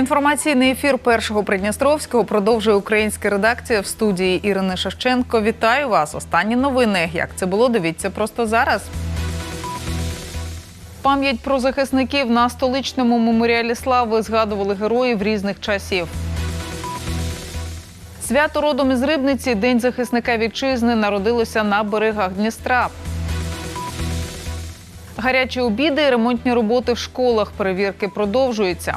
Інформаційний ефір першого Придністровського продовжує українська редакція в студії Ірини Шевченко. Вітаю вас. Останні новини. Як це було, дивіться просто зараз. Пам'ять про захисників на столичному меморіалі слави згадували героїв різних часів. Свято родом із Рибниці, День захисника вітчизни, народилося на берегах Дністра. Гарячі обіди ремонтні роботи в школах. Перевірки продовжуються.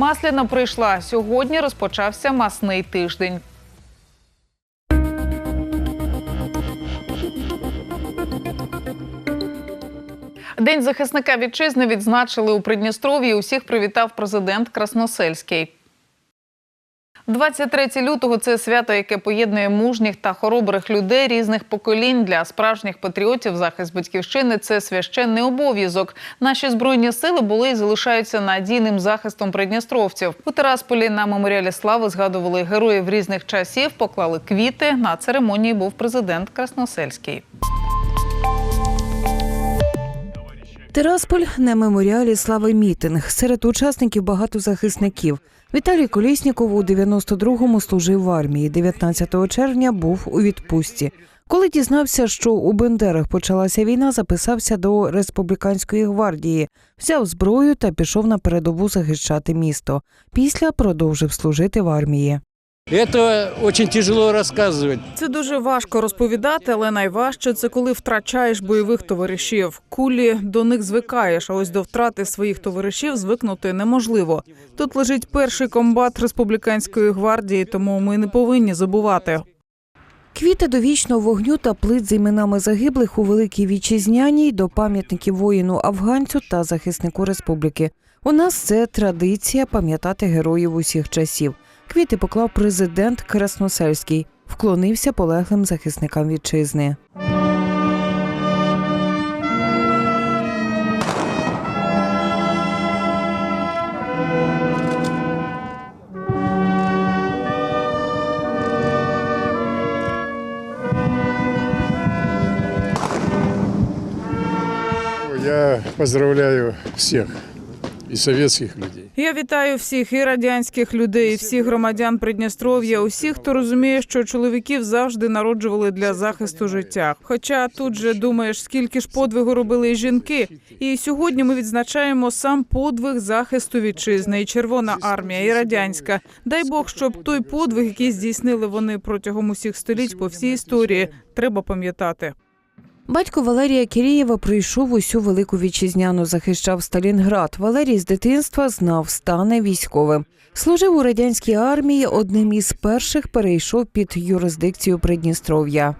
Масляна прийшла. Сьогодні розпочався масний тиждень. День захисника вітчизни відзначили у Придністров'ї. Усіх привітав президент Красносельський. 23 лютого це свято, яке поєднує мужніх та хоробрих людей різних поколінь для справжніх патріотів. Захист батьківщини це священний обов'язок. Наші збройні сили були і залишаються надійним захистом придністровців. У Терасполі на меморіалі слави згадували героїв різних часів, поклали квіти. На церемонії був президент Красносельський. Тирасполь на меморіалі слави мітинг. Серед учасників багато захисників. Віталій Колєсніков у 92-му служив в армії. 19 червня був у відпустці. Коли дізнався, що у Бендерах почалася війна, записався до республіканської гвардії, взяв зброю та пішов на передову захищати місто. Після продовжив служити в армії. Это очень тяжело рассказывать. Це дуже важко розповідати, але найважче це коли втрачаєш бойових товаришів. Кулі до них звикаєш, а ось до втрати своїх товаришів звикнути неможливо. Тут лежить перший комбат республіканської гвардії, тому ми не повинні забувати. Квіти до вічного вогню та плит з іменами загиблих у Великій Вітчизняній до пам'ятників воїну афганцю та захиснику республіки. У нас це традиція пам'ятати героїв усіх часів. Квіти поклав президент Красносельський, вклонився полеглим захисникам вітчизни. Я поздравляю всех и советских людей. Я вітаю всіх і радянських людей, і всіх громадян Придністров'я, усіх, хто розуміє, що чоловіків завжди народжували для захисту життя. Хоча тут же думаєш, скільки ж подвигу робили і жінки. І сьогодні ми відзначаємо сам подвиг захисту вітчизни, і Червона армія, і радянська. Дай Бог, щоб той подвиг, який здійснили вони протягом усіх століть по всій історії, треба пам'ятати. Батько Валерія Кірієва прийшов усю велику вітчизняну, захищав Сталінград. Валерій з дитинства знав, стане військовим. Служив у радянській армії. Одним із перших перейшов під юрисдикцію Придністров'я.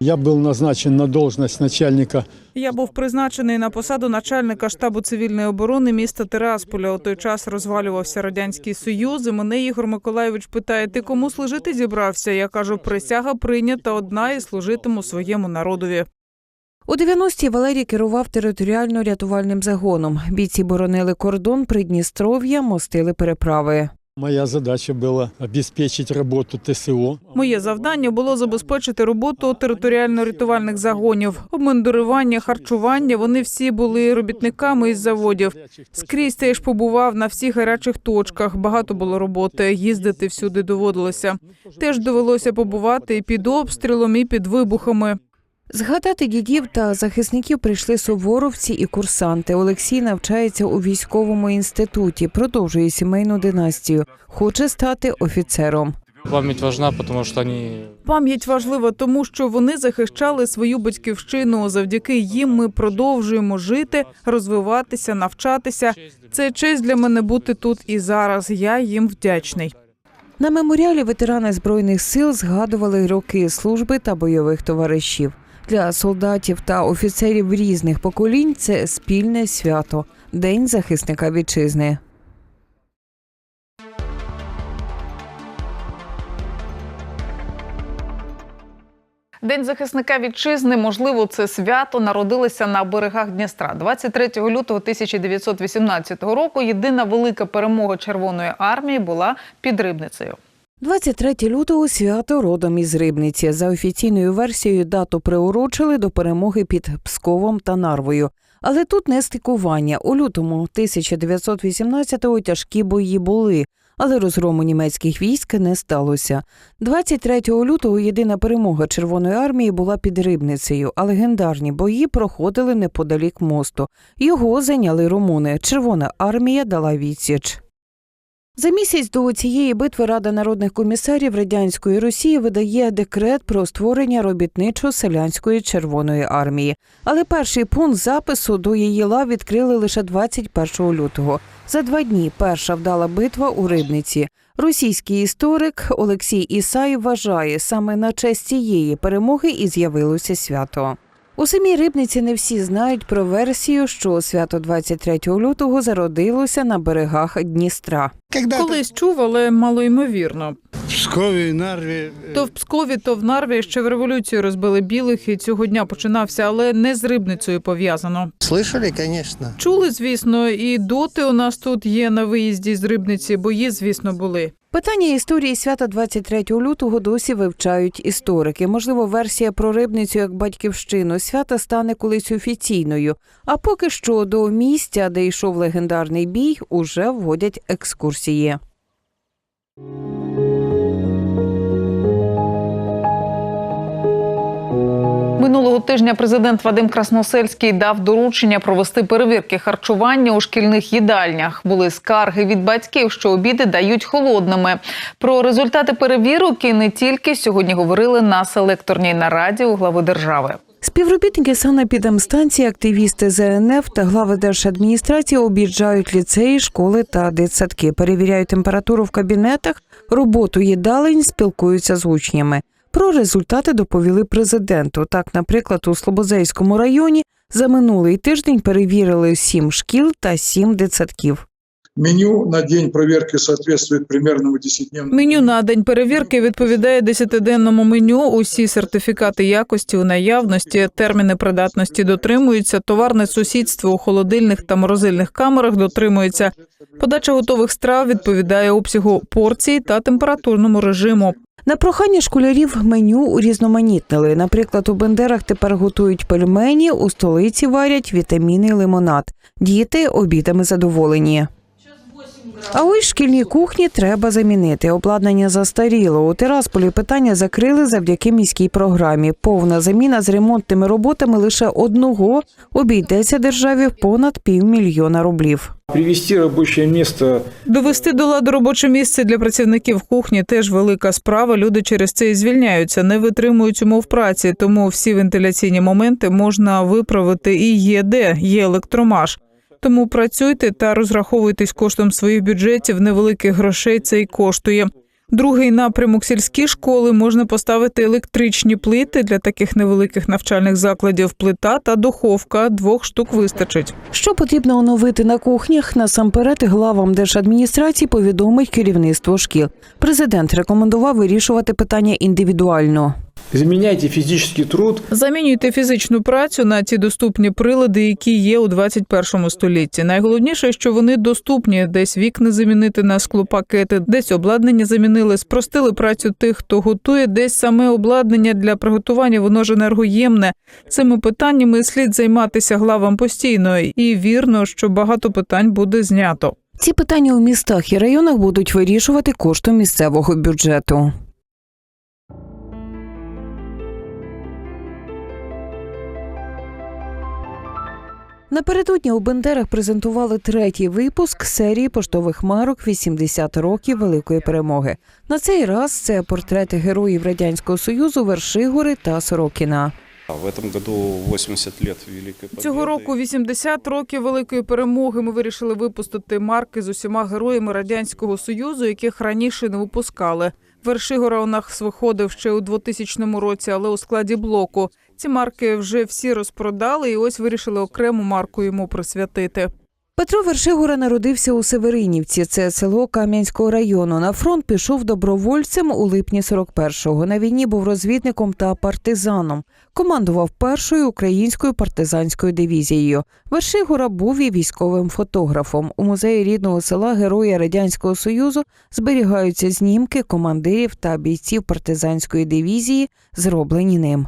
Я был назначен на должность начальника Я був призначений на посаду начальника штабу цивільної оборони міста Тирасполя. У той час розвалювався радянський союз. І мене Ігор Миколаєвич питає: ти кому служити зібрався? Я кажу, присяга прийнята одна і служитиму своєму народові. У 90-ті Валерій керував територіально-рятувальним загоном. Бійці боронили кордон Придністров'я, мостили переправи. Моя задача была обеспечить работу ТСО. Моє завдання було забезпечити роботу територіально-рятувальних загонів, обмундирування, харчування. Вони всі були робітниками із заводів. Скрізь теж побував на всіх гарячих точках. Багато було роботи. Їздити всюди доводилося. Теж довелося побувати і під обстрілом, і під вибухами. Згадати дідів та захисників прийшли суворовці і курсанти. Олексій навчається у військовому інституті, продовжує сімейну династію. Хоче стати офіцером. Память важна, потому что они Пам'ять важлива, тому що вони захищали свою батьківщину. Завдяки їм ми продовжуємо жити, розвиватися, навчатися. Це честь для мене бути тут і зараз. Я їм вдячний. На меморіалі ветерани збройних сил згадували роки служби та бойових товаришів. Для солдатів та офіцерів різних поколінь це спільне свято День захисника вітчизни. День захисника вітчизни, можливо, це свято народилося на берегах Дністра. 23 лютого 1918 року. Єдина велика перемога Червоної армії була під Рибницею. 23 лютого свято родом із Рибниці. За офіційною версією дату приурочили до перемоги під Псковом та Нарвою. Але тут не стикування. У лютому 1918-го тяжкі бої були, але розгрому німецьких військ не сталося. 23 лютого єдина перемога Червоної армії була під Рибницею, а легендарні бої проходили неподалік мосту. Його зайняли румуни. Червона армія дала відсіч. За місяць до цієї битви Рада народних комісарів радянської Росії видає декрет про створення робітничо-селянської Червоної армії. Але перший пункт запису до її лав відкрили лише 21 лютого. За два дні перша вдала битва у Рибниці. Російський історик Олексій Ісай вважає, саме на честь цієї перемоги і з'явилося свято. У самій Рибниці не всі знають про версію, що свято 23 лютого зародилося на берегах Дністра. Колись чув, але малоймовірно. в Пскове, Нарве, э, То в Пскові, то в Нарві ще в революцію розбили білих, і цього дня починався, але не з рибницею пов'язано. слышали, конечно. Чули, звісно, і доти у нас тут є на виїзді з рибниці. Бої, звісно, були. Питання історії свята 23 лютого досі вивчають історики. Можливо, версія про рибницю як батьківщину свята стане колись офіційною. А поки що до місця, де йшов легендарний бій, уже вводять екскурсії. Минулого тижня президент Вадим Красносельський дав доручення провести перевірки харчування у шкільних їдальнях. Були скарги від батьків, що обіди дають холодними. Про результати перевірок і не тільки сьогодні говорили на селекторній нараді у глави держави. Співробітники санепідемстанції, активісти ЗНФ та глави держадміністрації об'їжджають ліцеї, школи та дитсадки, перевіряють температуру в кабінетах, роботу їдалень, спілкуються з учнями. Про результати доповіли президенту. Так, наприклад, у Слободзейському районі за минулий тиждень перевірили сім шкіл та сім дитсадків. Меню на день проверки соответствует примерному 10-дневному. Меню на день перевірки відповідає десятиденному меню. Усі сертифікати якості у наявності, терміни придатності дотримуються. Товарне сусідство у холодильних та морозильних камерах дотримується. Подача готових страв відповідає обсягу порцій та температурному режиму. На прохання школярів меню урізноманітнили. Наприклад, у Бендерах тепер готують пельмені, у столиці варять вітамінний лимонад. Діти обідами задоволені. А ось шкільні кухні треба замінити. Обладнання застаріло. У Тирасполі питання закрили завдяки міській програмі. Повна заміна з ремонтними роботами лише одного обійдеться державі в понад півмільйона рублів. Привести рабочее место Довести до ладу робоче місце для працівників кухні теж велика справа. Люди через це і звільняються, не витримують умов праці, тому всі вентиляційні моменти можна виправити і є де є електромаш. Тому працюйте та розраховуйтесь коштом своїх бюджетів. Невеликих грошей це й коштує. Другий напрямок сільські школи можна поставити електричні плити для таких невеликих навчальних закладів. Плита та духовка двох штук вистачить. Що потрібно оновити на кухнях, насамперед главам держадміністрації повідомить керівництво шкіл. Президент рекомендував вирішувати питання індивідуально. Заменяйте физический труд Замінюйте фізичну працю на ті доступні прилади, які є у 21 столітті. Найголовніше, що вони доступні. Десь вікна замінити на склопакети, десь обладнання замінили, спростили працю тих, хто готує, десь саме обладнання для приготування воно ж енергоємне. Цими питаннями слід займатися главам постійно, і вірно, що багато питань буде знято. Ці питання у містах і районах будуть вирішувати коштом місцевого бюджету. Напередодні у Бендерах презентували третій випуск серії поштових марок «80 років великої перемоги. На цей раз це портрети героїв радянського союзу Вершигори та Сорокіна. В этом году 80 лет Великой Победы. Цього року 80 років великої перемоги. Ми вирішили випустити марки з усіма героями радянського союзу, яких раніше не випускали. Вершигора у нас виходив ще у 2000 році, але у складі блоку. Ці марки вже всі розпродали, і ось вирішили окрему марку йому присвятити. Петро Вершигора народився у Северинівці, це село Кам'янського району. На фронт пішов добровольцем у липні 41-го. На війні був розвідником та партизаном. Командував першою українською партизанською дивізією. Вершигора був і військовим фотографом. У музеї рідного села Героя Радянського Союзу зберігаються знімки командирів та бійців партизанської дивізії, зроблені ним.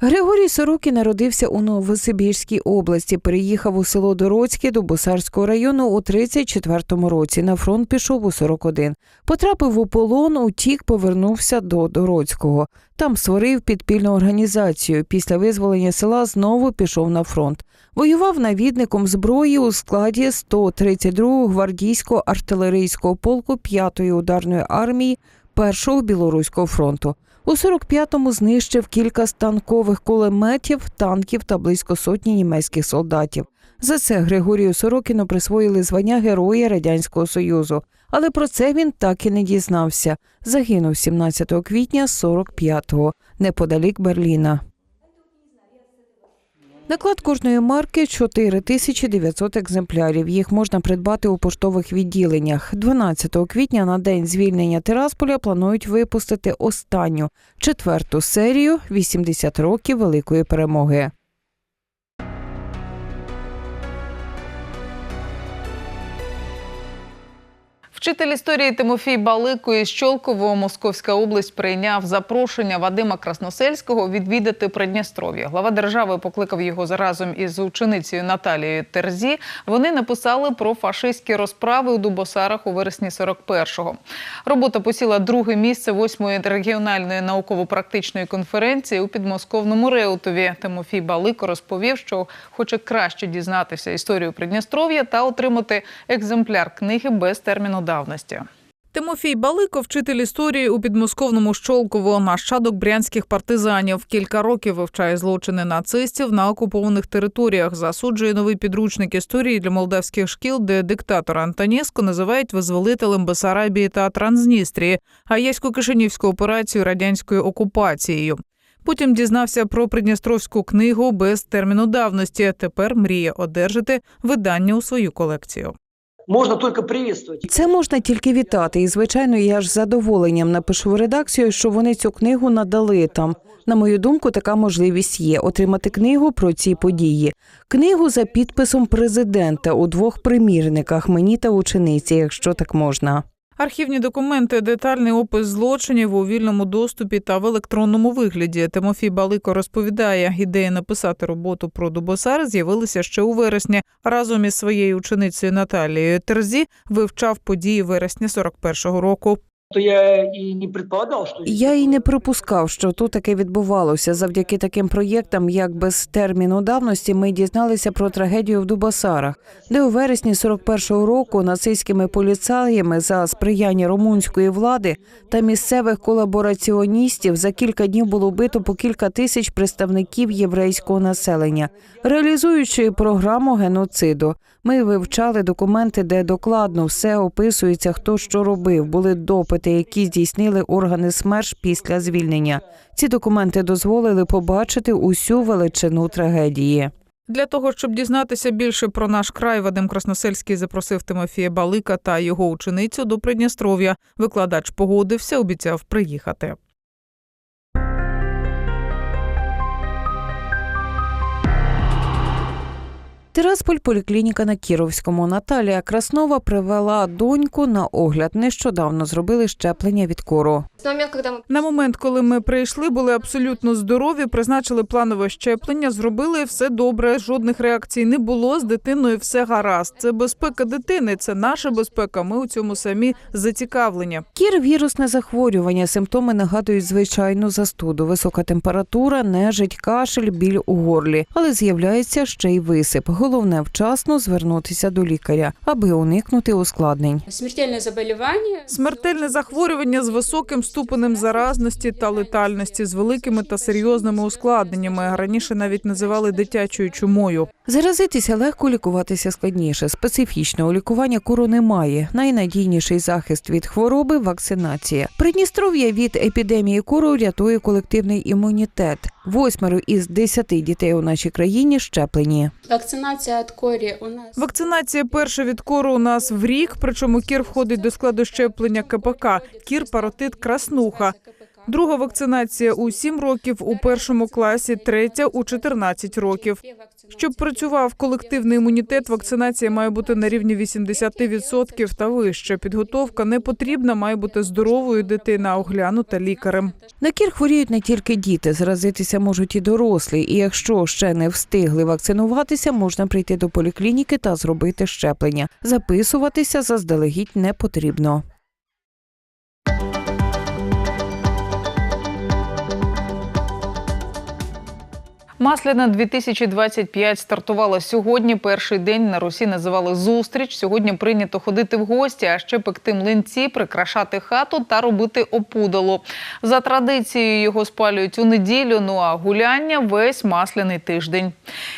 Григорій Сорокін народився у Новосибірській області. Переїхав у село Дороцьке до Босарського району у 34-му році. На фронт пішов у 41. Потрапив у полон, утік, повернувся до Дороцького. Там створив підпільну організацію. Після визволення села знову пішов на фронт. Воював навідником зброї у складі 132-го гвардійського артилерійського полку 5-ї ударної армії Першого білоруського фронту. У 45-му знищив кілька станкових кулеметів, танків та близько сотні німецьких солдатів. За це Григорію Сорокіну присвоїли звання Героя Радянського Союзу. Але про це він так і не дізнався. Загинув 17 квітня 45-го, неподалік Берліна. Наклад кожної марки 4900 екземплярів. Їх можна придбати у поштових відділеннях. 12 квітня на день звільнення Тирасполя планують випустити останню четверту серію 80 років великої перемоги. Вчитель історії Тимофій Балико із Щолково Московська область прийняв запрошення Вадима Красносельського відвідати Придністров'я. Глава держави покликав його заразом із ученицею Наталією Терзі. Вони написали про фашистські розправи у Дубосарах у вересні 41-го. Робота посіла друге місце восьмої регіональної науково-практичної конференції у підмосковному Реутові. Тимофій Балико розповів, що хоче краще дізнатися історію Придністров'я та отримати екземпляр книги без терміну давності. Тимофій Балико, вчитель історії у підмосковному Щолково, нащадок брянських партизанів. Кілька років вивчає злочини нацистів на окупованих територіях. Засуджує новий підручник історії для молдавських шкіл, де диктатора Антонєско називають визволителем Бесарабії та Транзністрії, а єську кишинівську операцію радянською окупацією. Потім дізнався про придністровську книгу без терміну давності. Тепер мріє одержати видання у свою колекцію. Можна тільки привітати. Це можна тільки вітати. І звичайно, я ж задоволенням напишу в редакцію, що вони цю книгу надали там. На мою думку, така можливість є отримати книгу про ці події. Книгу за підписом президента у двох примірниках мені та учениці, якщо так можна. Архівні документи, детальний опис злочинів у вільному доступі та в електронному вигляді. Тимофій Балико розповідає, ідея написати роботу про Дубосар з'явилася ще у вересні. Разом із своєю ученицею Наталією Терзі вивчав події вересня 41-го року. То я і не предполагав, що Я і не припускав, що тут таке відбувалося. Завдяки таким проєктам, як без терміну давності, ми дізналися про трагедію в Дубасарах, де у вересні 41-го року нацистськими поліцаями за сприяння румунської влади та місцевих колабораціоністів за кілька днів було вбито по кілька тисяч представників єврейського населення, реалізуючи програму геноциду. Ми вивчали документи, де докладно все описується, хто що робив. Були допити, які здійснили органи СМЕРШ після звільнення. Ці документи дозволили побачити усю величину трагедії. Для того щоб дізнатися більше про наш край, Вадим Красносельський запросив Тимофія Балика та його ученицю до Придністров'я. Викладач погодився, обіцяв приїхати. Тирасполь поліклініка на Кіровському. Наталія Краснова привела доньку на огляд. Нещодавно зробили щеплення від кору. На момент, коли ми прийшли, були абсолютно здорові, призначили планове щеплення, зробили все добре. Жодних реакцій не було. З дитиною все гаразд. Це безпека дитини, це наша безпека. Ми у цьому самі зацікавлені. Кір вірусне захворювання. Симптоми нагадують звичайну застуду, висока температура, нежить, кашель, біль у горлі, але з'являється ще й висип. Головне вчасно звернутися до лікаря, аби уникнути ускладнень. смертельное заболевание. Смертельне захворювання з високим ступенем заразності та летальності, з великими та серйозними ускладненнями. Раніше навіть називали дитячою чумою. Заразитися легко, лікуватися складніше. Специфічного лікування куру немає. Найнадійніший захист від хвороби вакцинація. Придністров'я від епідемії кору рятує колективний імунітет. Восьмеро із десяти дітей у нашій країні щеплені. Вакцинация от кори у нас. Вакцинація перша від кору у нас в рік. Причому кір входить до складу щеплення КПК. Кір паротит краснуха. Друга вакцинація у 7 років у першому класі, третя у 14 років. Щоб працював колективний імунітет, вакцинація має бути на рівні 80% та вище. Підготовка не потрібна, має бути здоровою дитина, оглянута лікарем. На кір хворіють не тільки діти, заразитися можуть і дорослі. І якщо ще не встигли вакцинуватися, можна прийти до поліклініки та зробити щеплення. Записуватися заздалегідь не потрібно. Масляна 2025 стартувала сьогодні. Перший день на Русі називали зустріч. Сьогодні прийнято ходити в гості, а ще пекти млинці, прикрашати хату та робити опудало. За традицією його спалюють у неділю. Ну а гуляння весь масляний тиждень.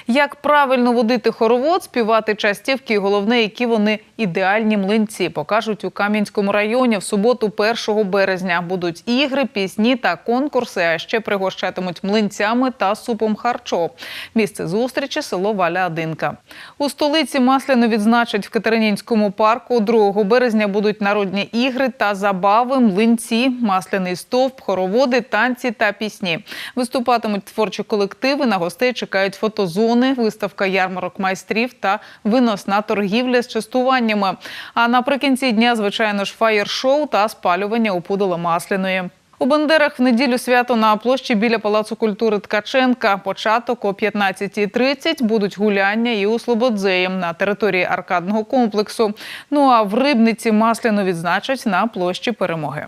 Як правильно водити хоровод, співати частівки, і головне, які вони ідеальні млинці, покажуть у Кам'янському районі в суботу, 1 березня. Будуть ігри, пісні та конкурси. А ще пригощатимуть млинцями та супом харчо. Місце зустрічі село Валя Адинка. У столиці масляно відзначать в Катеринінському парку. 2 березня будуть народні ігри та забави, млинці, масляний стовп, хороводи, танці та пісні. Виступатимуть творчі колективи. На гостей чекають фотозони, виставка ярмарок майстрів та виносна торгівля з частуваннями. А наприкінці дня, звичайно ж, фаєр-шоу та спалювання опудала масляної. У Бандерах в неділю свято на площі біля Палацу культури Ткаченка. Початок о 15.30 будуть гуляння і у Слободзеї на території аркадного комплексу. Ну а в Рибниці масляно відзначать на площі Перемоги.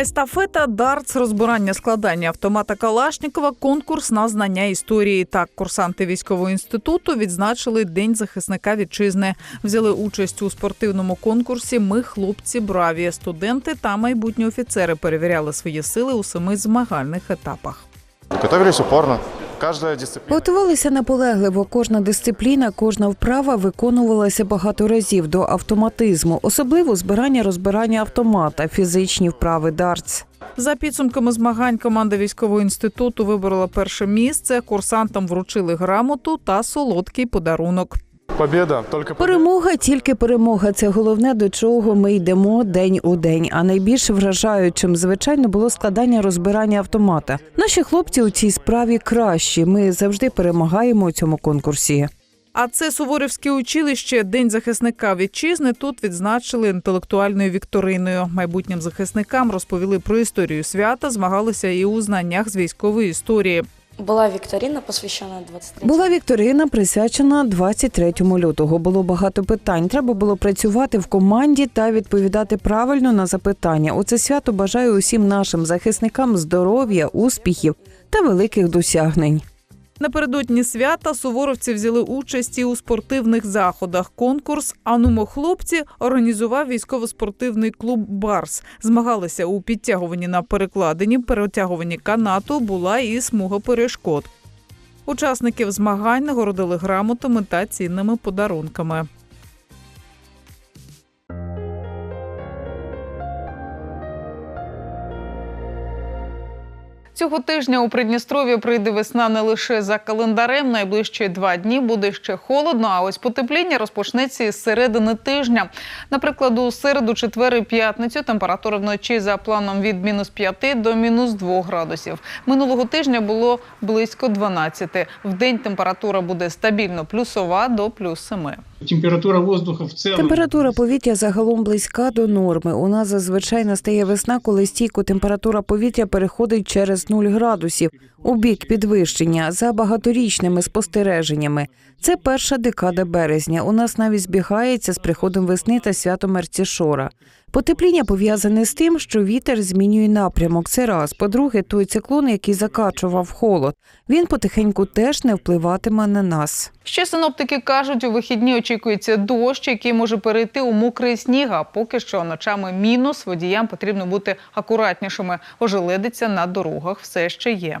Естафета, дартс, розбирання складання автомата Калашнікова, конкурс на знання історії. Так, курсанти військового інституту відзначили День захисника вітчизни. Взяли участь у спортивному конкурсі. Ми хлопці браві. Студенти та майбутні офіцери перевіряли свої сили у семи змагальних етапах. Готовились упорно. Каждая дисципліна. Готувалися наполегливо. Кожна дисципліна, кожна вправа виконувалася багато разів до автоматизму, особливо збирання розбирання автомата, фізичні вправи дартс. За підсумками змагань команда військового інституту виборола перше місце. Курсантам вручили грамоту та солодкий подарунок. Победа. Только победа. Перемога, тільки перемога. Це головне, до чого ми йдемо день у день. А найбільш вражаючим, звичайно, було складання розбирання автомата. Наші хлопці у цій справі кращі. Ми завжди перемагаємо у цьому конкурсі. А це Суворівське училище, День захисника вітчизни. Тут відзначили інтелектуальною вікториною. Майбутнім захисникам розповіли про історію свята, змагалися і у знаннях з військової історії. Була вікторина, посвящена 23 Була вікторина присвячена 23 лютого. Було багато питань. Треба було працювати в команді та відповідати правильно на запитання. У це свято бажаю усім нашим захисникам здоров'я, успіхів та великих досягнень. Напередодні свята суворовці взяли участь і у спортивних заходах. Конкурс Анумо хлопці організував військово-спортивний клуб Барс. Змагалися у підтягуванні на перекладині, перетягуванні канату була і смуга перешкод. Учасників змагань нагородили грамотами та цінними подарунками. Цього тижня у Придністров'ї прийде весна не лише за календарем. Найближчі два дні буде ще холодно. А ось потепління розпочнеться із середини тижня. Наприклад, у середу, четвер і п'ятницю температура вночі за планом від мінус 5 до мінус 2 градусів. Минулого тижня було близько 12. В день температура буде стабільно плюсова до плюс 7. Температура воздуха в цілому... Температура повітря загалом близька до норми. У нас зазвичай настає весна, коли стійко температура повітря переходить через 0 градусів у бік підвищення за багаторічними спостереженнями. Це перша декада березня. У нас навіть збігається з приходом весни та святом Мерцішора. Потепління пов'язане з тим, що вітер змінює напрямок. Це раз. По-друге, той циклон, який закачував холод, він потихеньку теж не впливатиме на нас. Ще синоптики кажуть, у вихідні очікується дощ, який може перейти у мокрий сніг. А поки що ночами мінус водіям потрібно бути акуратнішими. Ожеледиться на дорогах все ще є.